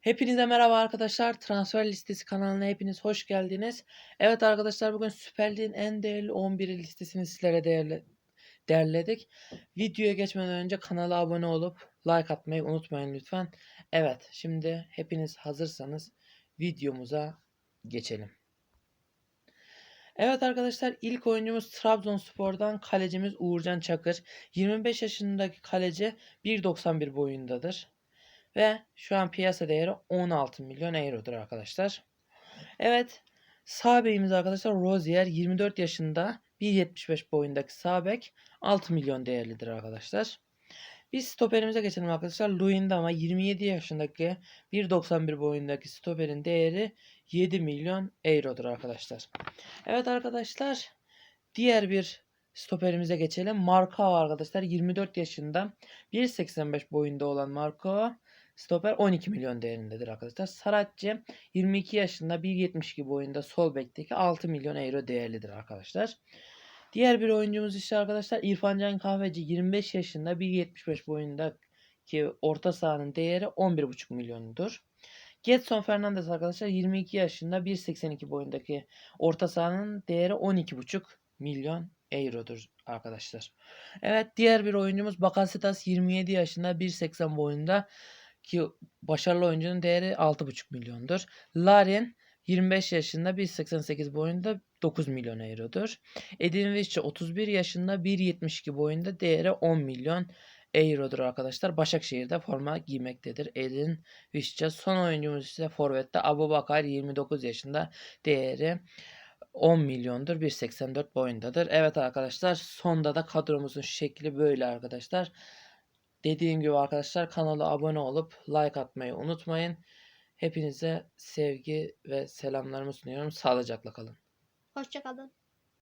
Hepinize merhaba arkadaşlar. Transfer listesi kanalına hepiniz hoş geldiniz. Evet arkadaşlar bugün Süper Lig'in en değerli 11 listesini sizlere değerli, derledik. Videoya geçmeden önce kanala abone olup like atmayı unutmayın lütfen. Evet şimdi hepiniz hazırsanız videomuza geçelim. Evet arkadaşlar ilk oyuncumuz Trabzonspor'dan kalecimiz Uğurcan Çakır. 25 yaşındaki kaleci 1.91 boyundadır. Ve şu an piyasa değeri 16 milyon eurodur arkadaşlar. Evet. Sağ bekimiz arkadaşlar Rozier 24 yaşında 1.75 boyundaki sağ bek 6 milyon değerlidir arkadaşlar. Biz stoperimize geçelim arkadaşlar. Luyendama 27 yaşındaki 1.91 boyundaki stoperin değeri 7 milyon eurodur arkadaşlar. Evet arkadaşlar diğer bir stoperimize geçelim. Markao arkadaşlar 24 yaşında 1.85 boyunda olan Markao stoper 12 milyon değerindedir arkadaşlar. Saratçı 22 yaşında 1.72 boyunda sol bekteki 6 milyon euro değerlidir arkadaşlar. Diğer bir oyuncumuz ise arkadaşlar İrfan Can Kahveci 25 yaşında 1.75 boyundaki orta sahanın değeri 11.5 milyondur. Getson Fernandes arkadaşlar 22 yaşında 1.82 boyundaki orta sahanın değeri 12.5 milyon eurodur arkadaşlar. Evet diğer bir oyuncumuz Bakasetas 27 yaşında 1.80 boyunda ki başarılı oyuncunun değeri 6.5 milyondur. Larin 25 yaşında 1.88 boyunda 9 milyon eurodur. Edin Visca 31 yaşında 1.72 boyunda değeri 10 milyon eurodur arkadaşlar. Başakşehir'de forma giymektedir. Edin Visca. Son oyuncumuz ise Forvet'te Abu Bakar 29 yaşında değeri 10 milyondur. 1.84 boyundadır. Evet arkadaşlar sonda da kadromuzun şekli böyle arkadaşlar. Dediğim gibi arkadaşlar kanala abone olup like atmayı unutmayın. Hepinize sevgi ve selamlarımı sunuyorum. Sağlıcakla kalın. Hoşçakalın.